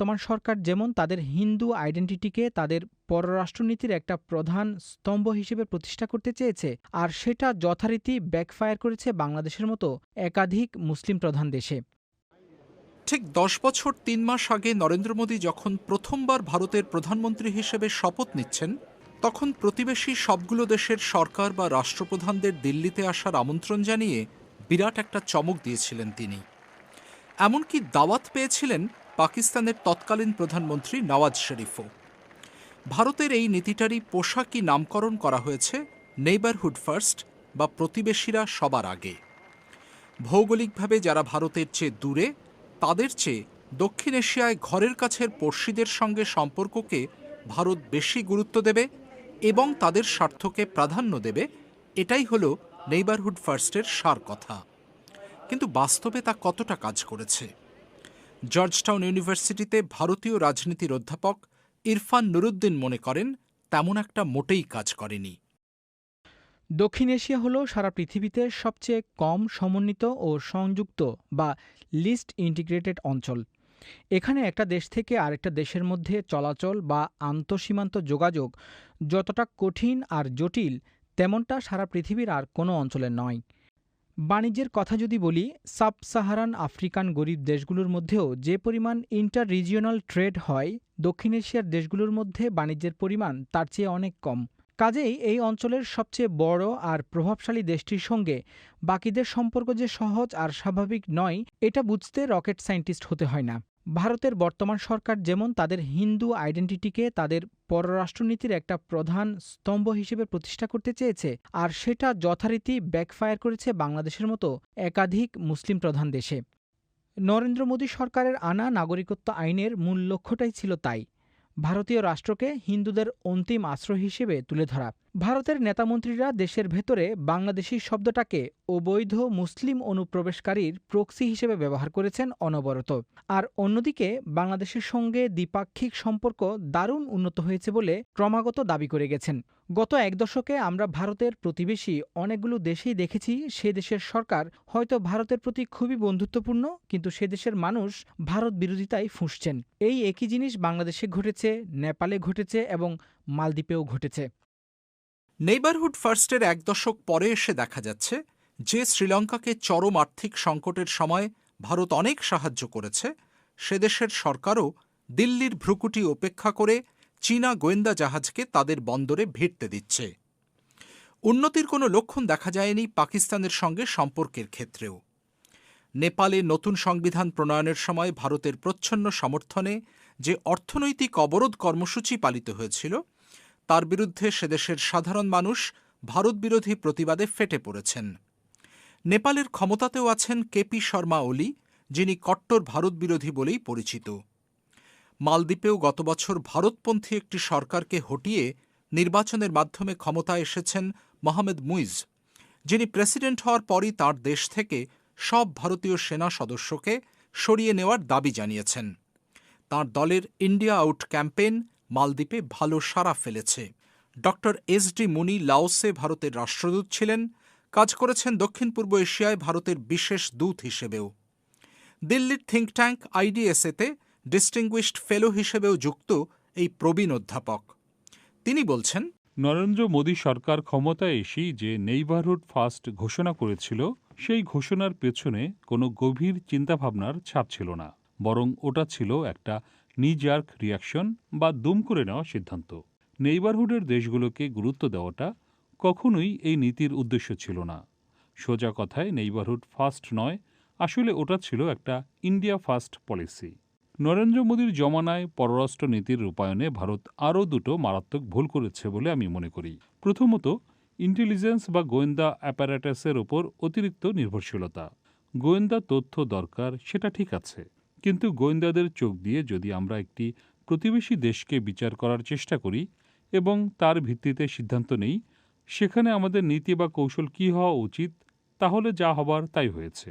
বর্তমান সরকার যেমন তাদের হিন্দু আইডেন্টিটিকে তাদের পররাষ্ট্রনীতির একটা প্রধান স্তম্ভ হিসেবে প্রতিষ্ঠা করতে চেয়েছে, আর সেটা যথারীতি ব্যাকফায়ার করেছে বাংলাদেশের মতো একাধিক মুসলিম প্রধান দেশে। ঠিক দশ বছর তিন মাস আগে নরেন্দ্র মোদী যখন প্রথমবার ভারতের প্রধানমন্ত্রী হিসেবে শপথ নিচ্ছেন, তখন প্রতিবেশী সবগুলো দেশের সরকার বা রাষ্ট্রপ্রধানদের দিল্লিতে আসার আমন্ত্রণ জানিয়ে বিরাট একটা চমক দিয়েছিলেন তিনি। এমনকি দাওয়াত পেয়েছিলেন পাকিস্তানের তৎকালীন প্রধানমন্ত্রী নওয়াজ শরীফও। ভারতের এই নীতিটারই পোশাকি নামকরণ করা হয়েছে নেইবারহুড ফার্স্ট বা প্রতিবেশীরা সবার আগে। ভৌগোলিকভাবে যারা ভারতের চেয়ে দূরে, তাদের চেয়ে দক্ষিণ এশিয়ায় ঘরের কাছের পড়শিদের সঙ্গে সম্পর্ককে ভারত বেশি গুরুত্ব দেবে এবং তাদের স্বার্থকে প্রাধান্য দেবে, এটাই হল নেইবারহুড ফার্স্টের সার কথা। কিন্তু বাস্তবে তা কতটা কাজ করেছে? জর্জটাউন ইউনিভার্সিটিতে ভারতীয় রাজনীতির অধ্যাপক ইরফান নুরুদ্দিন মনে করেন, তেমন একটা মোটেই কাজ করেনি। দক্ষিণ এশিয়া হল সারা পৃথিবীতে সবচেয়ে কম সমন্বিত ও সংযুক্ত বা লিস্ট ইন্টিগ্রেটেড অঞ্চল। এখানে একটা দেশ থেকে আরেকটা দেশের মধ্যে চলাচল বা আন্তঃসীমান্ত যোগাযোগ যতটা কঠিন আর জটিল, তেমনটা সারা পৃথিবীর আর কোনো অঞ্চলে নয়। বাণিজ্যের কথা যদি বলি সাব সাহারান আফ্রিকান গরিব দেশগুলোর মধ্যেও যে পরিমাণ ইন্টার রিজিওনাল ট্রেড হয়, দক্ষিণ এশিয়ার দেশগুলোর মধ্যে বাণিজ্যের পরিমাণ তার চেয়ে অনেক কম। কাজেই এই অঞ্চলের সবচেয়ে বড় আর প্রভাবশালী দেশটির সঙ্গে বাকিদের সম্পর্ক যে সহজ আর স্বাভাবিক নয়, এটা বুঝতে রকেট সায়েন্টিস্ট হতে হয় না। ভারতের বর্তমান সরকার যেমন তাদের হিন্দু আইডেন্টিটিকে তাদের পররাষ্ট্রনীতির একটা প্রধান স্তম্ভ হিসেবে প্রতিষ্ঠা করতে চেয়েছে, আর সেটা যথারীতি ব্যাকফায়ার করেছে বাংলাদেশের মতো একাধিক মুসলিম প্রধান দেশে। নরেন্দ্র মোদী সরকারের আনা নাগরিকত্ব আইনের মূল লক্ষ্যটাই ছিল তাই। ভারতীয় রাষ্ট্রকে হিন্দুদের অন্তিম আশ্রয় হিসেবে তুলে ধরা। ভারতের নেতামন্ত্রীরা দেশের ভেতরে বাংলাদেশি শব্দটাকে অবৈধ মুসলিম অনুপ্রবেশকারীর প্রক্সি হিসেবে ব্যবহার করেছেন অনবরত। আর অন্যদিকে, বাংলাদেশের সঙ্গে দ্বিপাক্ষিক সম্পর্ক দারুণ উন্নত হয়েছে বলে ক্রমাগত দাবি করে গেছেন। গত এক দশকে আমরা ভারতের প্রতিবেশী অনেকগুলো দেশেই দেখেছি, সে দেশের সরকার হয়তো ভারতের প্রতি খুবই বন্ধুত্বপূর্ণ, কিন্তু সে দেশের মানুষ ভারত বিরোধিতায় ফুঁসছেন। এই একই জিনিস বাংলাদেশে ঘটেছে, নেপালে ঘটেছে এবং মালদ্বীপেও ঘটেছে। নেইবারহুড ফার্স্টের এক দশক পরে এসে দেখা যাচ্ছে যে শ্রীলঙ্কাকে চরম আর্থিক সংকটের সময় ভারত অনেক সাহায্য করেছে। সে দেশের সরকারও দিল্লির ভ্রুকুটি উপেক্ষা করে চীনা গোয়েন্দা জাহাজকে তাদের বন্দরে ভিড়তে দিচ্ছে। উন্নতির কোনো লক্ষণ দেখা যায়নি পাকিস্তানের সঙ্গে সম্পর্কের ক্ষেত্রেও। নেপালে নতুন সংবিধান প্রণয়নের সময় ভারতের প্রচ্ছন্ন সমর্থনে যে অর্থনৈতিক অবরোধ কর্মসূচি পালিত হয়েছিল তার বিরুদ্ধে সেদেশের সাধারণ মানুষ ভারতবিরোধী প্রতিবাদে ফেটে পড়েছেন। নেপালের ক্ষমতাতেও আছেন কেপি শর্মা ওলি, যিনি কট্টর ভারতবিরোধী বলেই পরিচিত। মালদ্বীপেও গত বছর ভারতপন্থী একটি সরকারকে হটিয়ে নির্বাচনের মাধ্যমে ক্ষমতায় এসেছেন মোহাম্মদ মুইজ, যিনি প্রেসিডেন্ট হওয়ার পরই তার দেশ থেকে সব ভারতীয় সেনা সদস্যকে সরিয়ে নেওয়ার দাবি জানিয়েছেন। তার দলের ইন্ডিয়া আউট ক্যাম্পেইন মালদ্বীপে ভালো সাড়া ফেলেছে। ডক্টর এস ডি মুনি লাওসে ভারতের রাষ্ট্রদূত ছিলেন। কাজ করেছেন দক্ষিণ পূর্ব এশিয়ায় ভারতের বিশেষ দূত হিসেবেও। দিল্লির থিঙ্ক ট্যাঙ্ক আইডিএসএতে ডিস্টিংগুইশড ফেলো হিসেবেও যুক্ত এই প্রবীণ অধ্যাপক। তিনি বলছেন, নরেন্দ্র মোদী সরকার ক্ষমতায় এসেই যে নেইবারহুড ফার্স্ট ঘোষণা করেছিল, সেই ঘোষণার পেছনে কোনো গভীর চিন্তাভাবনার ছাপ ছিল না। বরং ওটা ছিল একটা নিজার্ক রিয়াকশন বা দুম করে নেওয়া সিদ্ধান্ত। নেইবারহুডের দেশগুলোকে গুরুত্ব দেওয়াটা কখনোই এই নীতির উদ্দেশ্য ছিল না। সোজা কথায় নেইবারহুড ফার্স্ট নয়, আসলে ওটা ছিল একটা ইন্ডিয়া ফার্স্ট পলিসি নরেন্দ্র মোদীর জমানায় পররাষ্ট্র নীতির রূপায়ণে ভারত আরও দুটো মারাত্মক ভুল করেছে বলে আমি মনে করি। প্রথমত ইন্টেলিজেন্স বা গোয়েন্দা অ্যাপারেটাসের ওপর অতিরিক্ত নির্ভরশীলতা। গোয়েন্দা তথ্য দরকার, সেটা ঠিক আছে। কিন্তু গোয়েন্দাদের চোখ দিয়ে যদি আমরা একটি প্রতিবেশী দেশকে বিচার করার চেষ্টা করি এবং তার ভিত্তিতে সিদ্ধান্ত নেই, সেখানে আমাদের নীতি বা কৌশল কী হওয়া উচিত, তাহলে যা হবার তাই হয়েছে।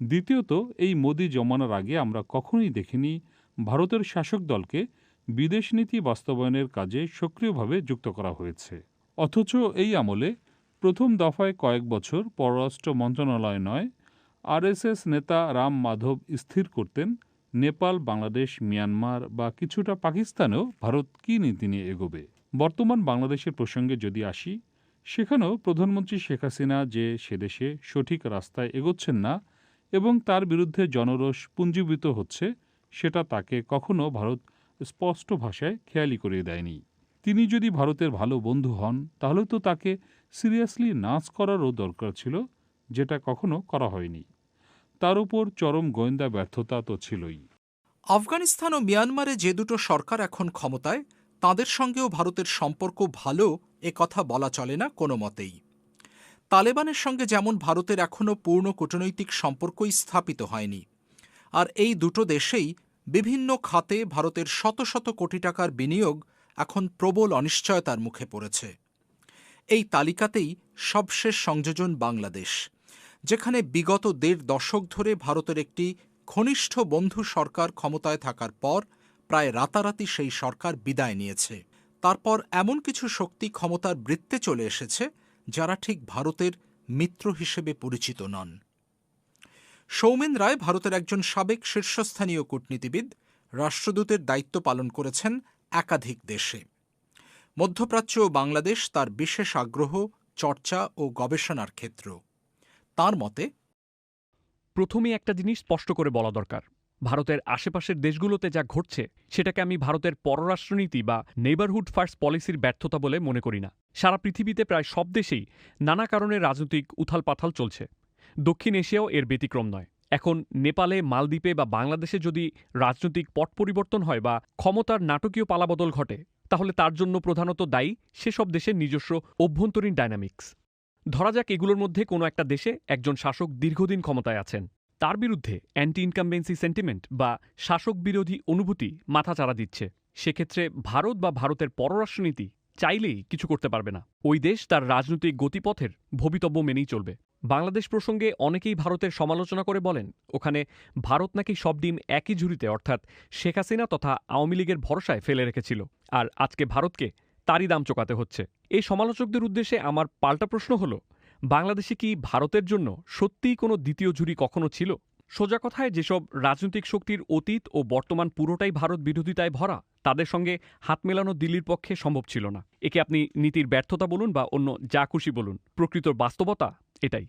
দ্বিতীয়ত, এই মোদি জমানার আগে আমরা কখনোই দেখিনি ভারতের শাসক দলকে বিদেশ নীতি বাস্তবায়নের কাজে সক্রিয়ভাবে যুক্ত করা হয়েছে। অথচ এই আমলে প্রথম দফায় কয়েক বছর পররাষ্ট্র মন্ত্রণালয় নয় আরএসএস নেতা রাম মাধব স্থির করতেন, নেপাল, বাংলাদেশ, মিয়ানমার বা কিছুটা পাকিস্তানেও ভারত কী নীতি নিয়ে এগোবে? বর্তমান বাংলাদেশের প্রসঙ্গে যদি আসি, সেখানেও প্রধানমন্ত্রী শেখ হাসিনা যে সেদেশে সঠিক রাস্তায় এগোচ্ছেন না এবং তার বিরুদ্ধে জনরোষ পুঞ্জীভূত হচ্ছে, সেটা তাকে কখনো ভারত স্পষ্ট ভাষায় খেয়ালি করিয়ে দেয়নি। তিনি যদি ভারতের ভালো বন্ধু হন, তাহলে তো তাকে সিরিয়াসলি নাচ করারও দরকার ছিল। যেটা কখনো করা হয়নি। তার উপর চরম গোয়েন্দা ব্যর্থতা তো ছিলই। আফগানিস্তান ও মিয়ানমারে যে দুটো সরকার এখন ক্ষমতায়, তাদের সঙ্গেও ভারতের সম্পর্ক ভালো এ কথা বলা চলে না কোনো মতেই। তালেবানের সঙ্গে যেমন ভারতের এখনও পূর্ণ কূটনৈতিক সম্পর্কই স্থাপিত হয়নি, আর এই দুটো দেশেই বিভিন্ন খাতে ভারতের শত শত কোটি টাকার বিনিয়োগ এখন প্রবল অনিশ্চয়তার মুখে পড়েছে। এই তালিকাতেই সবশেষ সংযোজন বাংলাদেশ। যেখানে বিগত দেড় দশক ধরে ভারতের একটি ঘনিষ্ঠ বন্ধু সরকার ক্ষমতায় থাকার পর প্রায় রাতারাতি সেই সরকার বিদায় নিয়েছে। তারপর এমন কিছু শক্তি ক্ষমতার বৃত্তে চলে এসেছে, যারা ঠিক ভারতের মিত্র হিসেবে পরিচিত নন। সৌমেন রায় ভারতের একজন সাবেক শীর্ষস্থানীয় কূটনীতিবিদ, রাষ্ট্রদূতের দায়িত্ব পালন করেছেন একাধিক দেশে। মধ্যপ্রাচ্য ও বাংলাদেশ তার বিশেষ আগ্রহ, চর্চা ও গবেষণার ক্ষেত্র। তার মতে প্রথমে একটা জিনিস স্পষ্ট করে বলা দরকার। ভারতের আশেপাশের দেশগুলোতে যা ঘটছে, সেটাকে আমি ভারতের পররাষ্ট্রনীতি বা নেইবারহুড ফার্স্ট পলিসির ব্যর্থতা বলে মনে করি না। সারা পৃথিবীতে প্রায় সব দেশেই নানা কারণে রাজনৈতিক উথালপাথাল চলছে। দক্ষিণ এশিয়াও এর ব্যতিক্রম নয়। এখন নেপালে, মালদ্বীপে বা বাংলাদেশে যদি রাজনৈতিক পট পরিবর্তন হয় বা ক্ষমতার নাটকীয় পালাবদল ঘটে, তাহলে তার জন্য প্রধানত দায়ী সেসব দেশের নিজস্ব অভ্যন্তরীণ ডায়নামিক্স ধরা যাক এগুলোর মধ্যে কোনো একটা দেশে একজন শাসক দীর্ঘদিন ক্ষমতায় আছেন। তার বিরুদ্ধে অ্যান্টি ইনকামবেন্সি সেন্টিমেন্ট বা শাসক বিরোধী অনুভূতি মাথাচাড়া দিচ্ছে। সেক্ষেত্রে ভারত বা ভারতের পররাষ্ট্রনীতি চাইলেই কিছু করতে পারবে না। ওই দেশ তার রাজনৈতিক গতিপথের ভবিতব্য মেনেই চলবে। বাংলাদেশ প্রসঙ্গে অনেকেই ভারতের সমালোচনা করে বলেন, ওখানে ভারত নাকি সব ডিম একই ঝুড়িতে, অর্থাৎ শেখ হাসিনা তথা আওয়ামী লীগের ভরসায় ফেলে রেখেছিল। আর আজকে ভারতকে তারই দাম চোকাতে হচ্ছে। এই সমালোচকদের উদ্দেশ্যে আমার পাল্টা প্রশ্ন হলো, বাংলাদেশে কি ভারতের জন্য সত্যিই কোনো দ্বিতীয় ঝুড়ি কখনো ছিল? সোজা কথায় যেসব রাজনৈতিক শক্তির অতীত ও বর্তমান পুরোটাই ভারত বিরোধিতায় ভরা, তাদের সঙ্গে হাত মেলানো দিল্লির পক্ষে সম্ভব ছিল না। একে আপনি নীতির ব্যর্থতা বলুন বা অন্য যা খুশি বলুন, প্রকৃত বাস্তবতা এটাই।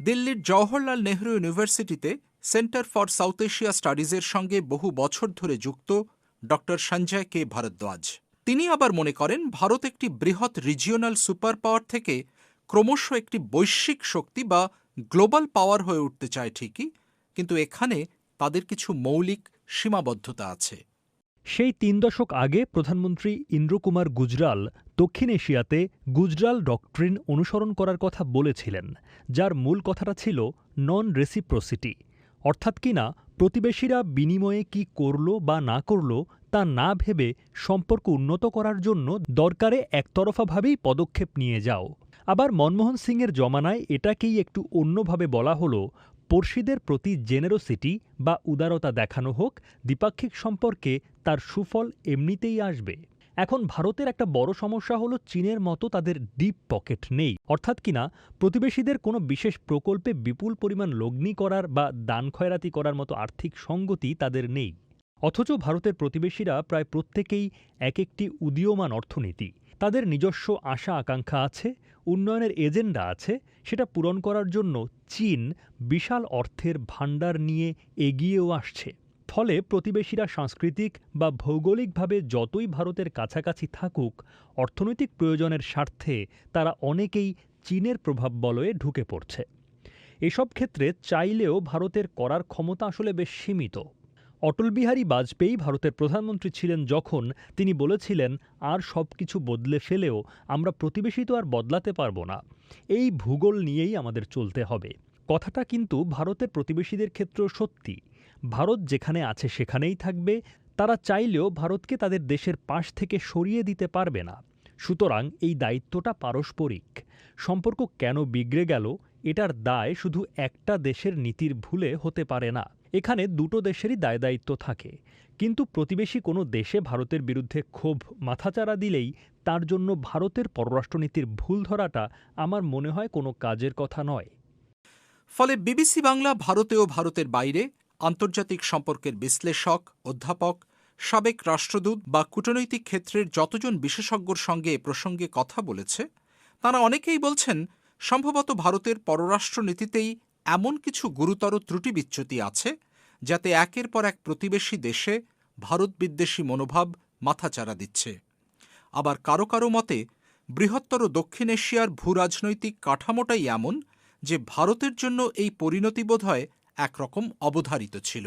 দিল্লির জওহরলাল নেহরু ইউনিভার্সিটিতে সেন্টার ফর সাউথ এশিয়া স্টাডিজের সঙ্গে বহু বছর ধরে যুক্ত ড সঞ্জয় কে ভারদ্বাজ। তিনি আবার মনে করেন, ভারত একটি বৃহৎ রিজিওনাল সুপার পাওয়ার থেকে ক্রমশ একটি বৈশ্বিক শক্তি বা গ্লোবাল পাওয়ার হয়ে উঠতে চায় ঠিকই, কিন্তু এখানে তাদের কিছু মৌলিক সীমাবদ্ধতা আছে। সেই তিন দশক আগে প্রধানমন্ত্রী ইন্দ্রকুমার গুজরাল দক্ষিণ এশিয়াতে গুজরাল ডক্ট্রিন অনুসরণ করার কথা বলেছিলেন, যার মূল কথাটা ছিল নন রেসিপ্রোসিটি অর্থাৎ কিনা প্রতিবেশীরা বিনিময়ে কি করল বা না করল তা না ভেবে সম্পর্ক উন্নত করার জন্য দরকারে একতরফাভাবেই পদক্ষেপ নিয়ে যাও। আবার মনমোহন সিংয়ের জমানায় এটাকেই একটু অন্যভাবে বলা হলো পড়শিদের প্রতি জেনেরোসিটি বা উদারতা দেখানো হোক, দ্বিপাক্ষিক সম্পর্কে তার সুফল এমনিতেই আসবে। এখন ভারতের একটা বড় সমস্যা হলো চীনের মতো তাদের ডিপ পকেট নেই। অর্থাৎ কিনা প্রতিবেশীদের কোনো বিশেষ প্রকল্পে বিপুল পরিমাণ লগ্নি করার বা দান খয়রাতি করার মতো আর্থিক সঙ্গতি তাদের নেই। অথচ ভারতের প্রতিবেশীরা প্রায় প্রত্যেকেই এক একটি উদীয়মান অর্থনীতি। তাদের নিজস্ব আশা আকাঙ্ক্ষা আছে, উন্নয়নের এজেন্ডা আছে, সেটা পূরণ করার জন্য চীন বিশাল অর্থের ভাণ্ডার নিয়ে এগিয়েও আসছে। ফলে প্রতিবেশীরা সাংস্কৃতিক বা ভৌগোলিকভাবে যতই ভারতের কাছাকাছি থাকুক, অর্থনৈতিক প্রয়োজনের স্বার্থে তারা অনেকেই চীনের প্রভাব বলয়ে ঢুকে পড়ছে। এসব ক্ষেত্রে চাইলেও ভারতের করার ক্ষমতা আসলে বেশ সীমিত। অটল বিহারী বাজপেয়ী ভারতের প্রধানমন্ত্রী ছিলেন যখন তিনি বলেছিলেন, আর সব কিছু বদলে ফেলেও আমরা প্রতিবেশী তো আর বদলাতে পারব না। এই ভূগোল নিয়েই আমাদের চলতে হবে। কথাটা কিন্তু ভারতের প্রতিবেশীদের ক্ষেত্রেও সত্যি। ভারত যেখানে আছে সেখানেই থাকবে। তারা চাইলেও ভারতকে তাদের দেশের পাশ থেকে সরিয়ে দিতে পারবে না। সুতরাং এই দায়িত্বটা পারস্পরিক। সম্পর্ক কেন বিগড়ে গেল, এটার দায় শুধু একটা দেশের নীতির ভুলে হতে পারে না। এখানে দুটো দেশেরই দায় দায়িত্ব থাকে। কিন্তু প্রতিবেশী কোনো দেশে ভারতের বিরুদ্ধে ক্ষোভ মাথাচাড়া দিলেই তার জন্য ভারতের পররাষ্ট্রনীতির ভুল ধরাটা আমার মনে হয় কোনো কাজের কথা নয়। ফলে বিবিসি বাংলা ভারতে ও ভারতের বাইরে, আন্তর্জাতিক সম্পর্কের বিশ্লেষক, অধ্যাপক, সাবেক রাষ্ট্রদূত বা কূটনৈতিক ক্ষেত্রের যতজন বিশেষজ্ঞর সঙ্গে এ প্রসঙ্গে কথা বলেছে, তারা অনেকেই বলছেন, সম্ভবত ভারতের পররাষ্ট্রনীতিতেই এমন কিছু গুরুতর ত্রুটি বিচ্যুতি আছে যাতে একের পর এক প্রতিবেশী দেশে ভারত বিদ্বেষী মনোভাব মাথাচাড়া দিচ্ছে। আবার কারও কারও মতে, বৃহত্তর দক্ষিণ এশিয়ার ভূরাজনৈতিক কাঠামোটাই এমন যে ভারতের জন্য এই পরিণতি বোধহয় একরকম অবধারিত ছিল।